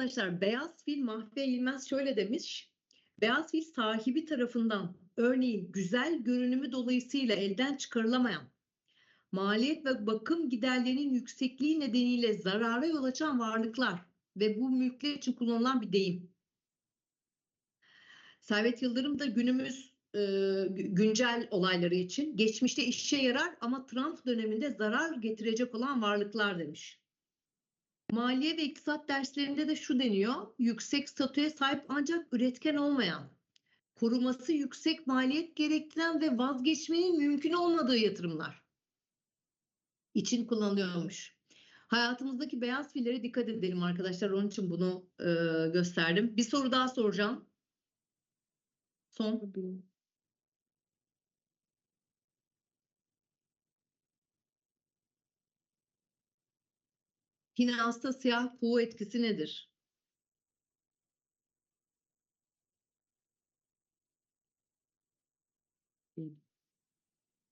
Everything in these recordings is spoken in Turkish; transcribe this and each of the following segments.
arkadaşlar Beyaz Fil Mahfiye İlmez şöyle demiş. Beyaz fil sahibi tarafından örneğin güzel görünümü dolayısıyla elden çıkarılamayan maliyet ve bakım giderlerinin yüksekliği nedeniyle zarara yol açan varlıklar ve bu mülkler için kullanılan bir deyim. Servet Yıldırım da günümüz e, gü- güncel olayları için geçmişte işe yarar ama Trump döneminde zarar getirecek olan varlıklar demiş. Maliye ve iktisat derslerinde de şu deniyor. Yüksek statüye sahip ancak üretken olmayan, koruması yüksek maliyet gerektiren ve vazgeçmenin mümkün olmadığı yatırımlar için kullanılıyormuş. Hayatımızdaki beyaz fillere dikkat edelim arkadaşlar. Onun için bunu e, gösterdim. Bir soru daha soracağım. Son. Finansta siyah kuğu etkisi nedir?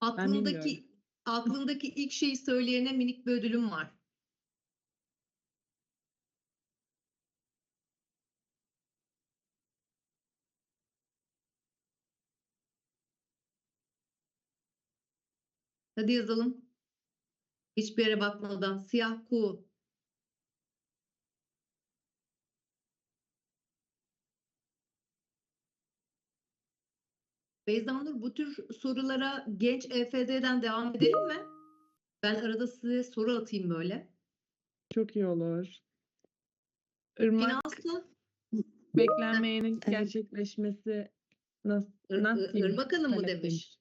Aklındaki aklındaki ilk şeyi söyleyene minik bir ödülüm var. Hadi yazalım. Hiçbir yere bakmadan siyah kuğu. Beyza Nur bu tür sorulara genç EFD'den devam edelim mi? Ben arada size soru atayım böyle. Çok iyi olur. Irmak Finanslı beklenmeyenin gerçekleşmesi nasıl? Nasıl Ir- Irmak Hanım mı demiş?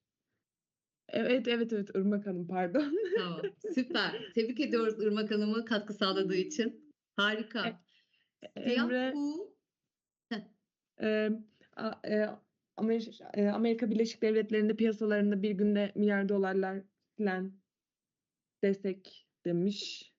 Evet evet evet Irmak Hanım pardon. Tamam, süper. Tebrik ediyoruz Irmak Hanım'ı katkı sağladığı için. Harika. Emre e, a- e, Amer- e, Amerika Birleşik Devletleri'nde piyasalarında bir günde milyar dolarlar filan desek demiş.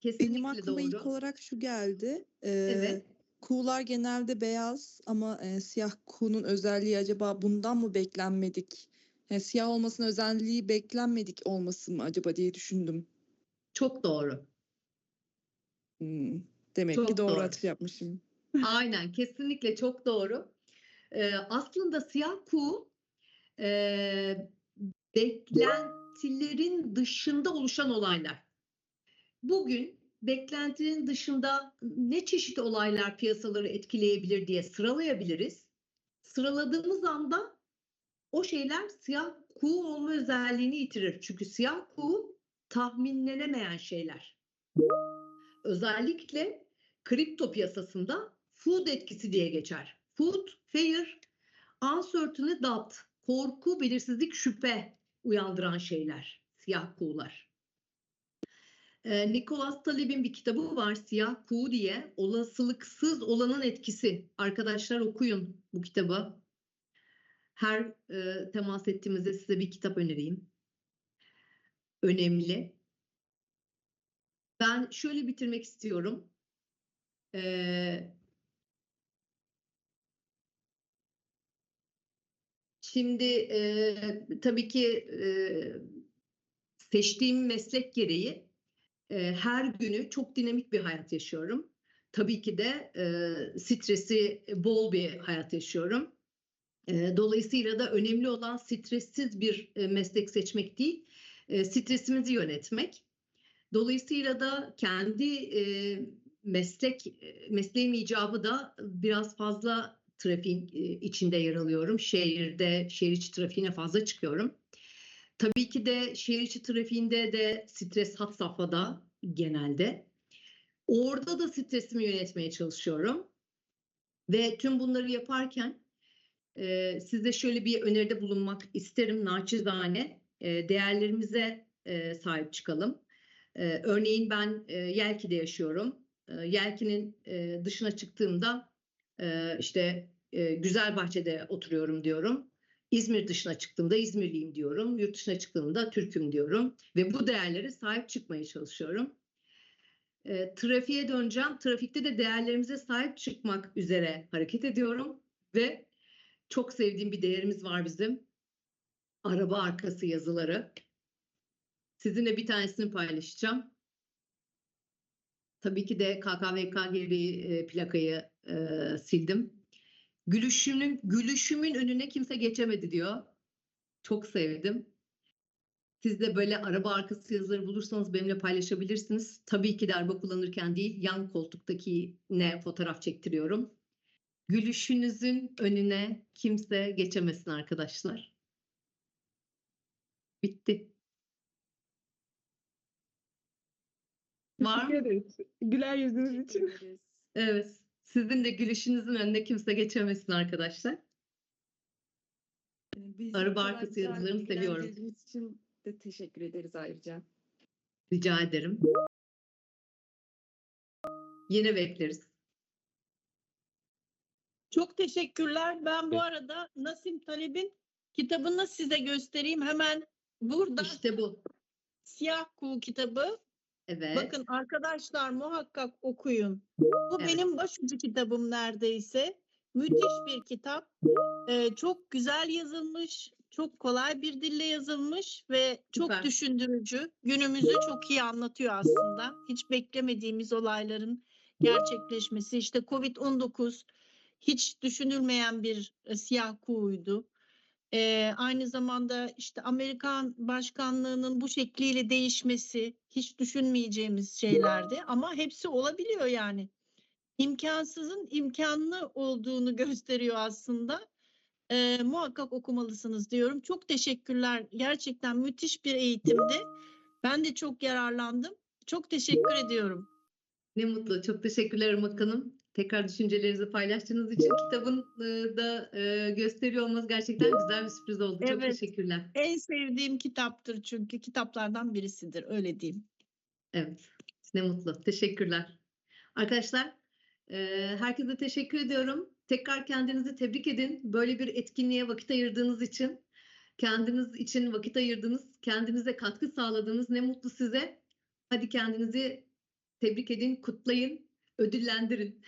Kesinlikle Benim aklıma ilk doğru. olarak şu geldi. Ee, Evet. Kuğular genelde beyaz ama e, siyah kuğunun özelliği acaba bundan mı beklenmedik? Yani siyah olmasının özelliği beklenmedik olması mı acaba diye düşündüm. Çok doğru. Hmm, Demek Çok ki doğru doğru. atış yapmışım. Aynen, kesinlikle çok doğru. Ee, aslında siyah kuğu e, beklentilerin dışında oluşan olaylar. Bugün beklentinin dışında ne çeşit olaylar piyasaları etkileyebilir diye sıralayabiliriz. Sıraladığımız anda o şeyler siyah kuğu olma özelliğini yitirir. Çünkü siyah kuğu tahminlenemeyen şeyler. Özellikle kripto piyasasında food etkisi diye geçer. Food, fear, uncertainty, doubt, korku, belirsizlik, şüphe uyandıran şeyler, siyah kuğular. Ee, Nicholas Taleb'in bir kitabı var Siyah Kuğu diye. Olasılıksız olanın etkisi. Arkadaşlar okuyun bu kitabı. Her e, temas ettiğimizde size bir kitap önereyim. Önemli. Ben şöyle bitirmek istiyorum. Ee, şimdi e, tabii ki e, seçtiğim meslek gereği e, her günü çok dinamik bir hayat yaşıyorum. Tabii ki de e, stresi bol bir hayat yaşıyorum. E, dolayısıyla da önemli olan stressiz bir e, meslek seçmek değil, e, stresimizi yönetmek. Dolayısıyla da kendi e, meslek mesleğim icabı da biraz fazla trafiğin e, içinde yer alıyorum. Şehirde, şehir içi trafiğine fazla çıkıyorum. Tabii ki de şehir içi trafiğinde de stres had safhada genelde. Orada da stresimi yönetmeye çalışıyorum. Ve tüm bunları yaparken e, size şöyle bir öneride bulunmak isterim naçizane. E, değerlerimize e, sahip çıkalım. E, örneğin ben e, Yelki'de yaşıyorum. E, Yelki'nin e, dışına çıktığımda e, işte e, Güzelbahçe'de oturuyorum diyorum. İzmir dışına çıktığımda İzmirliyim diyorum. Yurt dışına çıktığımda Türk'üm diyorum. Ve bu değerlere sahip çıkmaya çalışıyorum. E, trafiğe döneceğim. Trafikte de değerlerimize sahip çıkmak üzere hareket ediyorum. Ve çok sevdiğim bir değerimiz var bizim. Araba arkası yazıları. Sizinle bir tanesini paylaşacağım. Tabii ki de KKVK gereği e, plakayı e, sildim. Gülüşümün, gülüşümün önüne kimse geçemedi diyor. Çok sevdim. Siz de böyle araba arkası yazıları bulursanız benimle paylaşabilirsiniz. Tabii ki de araba kullanırken değil, yan koltuktaki ne fotoğraf çektiriyorum. Gülüşünüzün önüne kimse geçemesin arkadaşlar. Bitti. Var mı? ederiz. Güler yüzünüz için. Evet. Sizin de gülüşünüzün önüne kimse geçemesin arkadaşlar. Ee, bizi Araba bu kadar arkası güzel yazılarını seviyorum. bilgilendirdiğiniz için de teşekkür ederiz ayrıca. Rica ederim. Yine bekleriz. Çok teşekkürler. Ben bu Evet. arada Nasim Taleb'in kitabını size göstereyim. Hemen burada İşte bu. Siyah Kuğu kitabı. Evet. Bakın arkadaşlar muhakkak okuyun. Bu Evet. benim başucu kitabım neredeyse. Müthiş bir kitap. Ee, çok güzel yazılmış, çok kolay bir dille yazılmış ve çok Süper. düşündürücü. Günümüzü çok iyi anlatıyor aslında. Hiç beklemediğimiz olayların gerçekleşmesi. İşte Covid-19 hiç düşünülmeyen bir e, siyah kuğuydu. Ee, aynı zamanda işte Amerikan başkanlığının bu şekliyle değişmesi hiç düşünmeyeceğimiz şeylerdi ama hepsi olabiliyor yani. İmkansızın imkanlı olduğunu gösteriyor aslında. Ee, muhakkak okumalısınız diyorum. Çok teşekkürler. Gerçekten müthiş bir eğitimdi. Ben de çok yararlandım. Çok teşekkür ediyorum. Ne mutlu. Çok teşekkürler Irmak Hanım. Tekrar düşüncelerinizi paylaştığınız için kitabın e, da e, gösteriyor olmanız gerçekten güzel bir sürpriz oldu. Çok Evet. teşekkürler. En sevdiğim kitaptır çünkü kitaplardan birisidir öyle diyeyim. Evet. Ne mutlu. Teşekkürler. Arkadaşlar herkese teşekkür ediyorum. Tekrar kendinizi tebrik edin. Böyle bir etkinliğe vakit ayırdığınız için, kendiniz için vakit ayırdınız, kendinize katkı sağladınız. Ne mutlu size. Hadi kendinizi tebrik edin, kutlayın, ödüllendirin.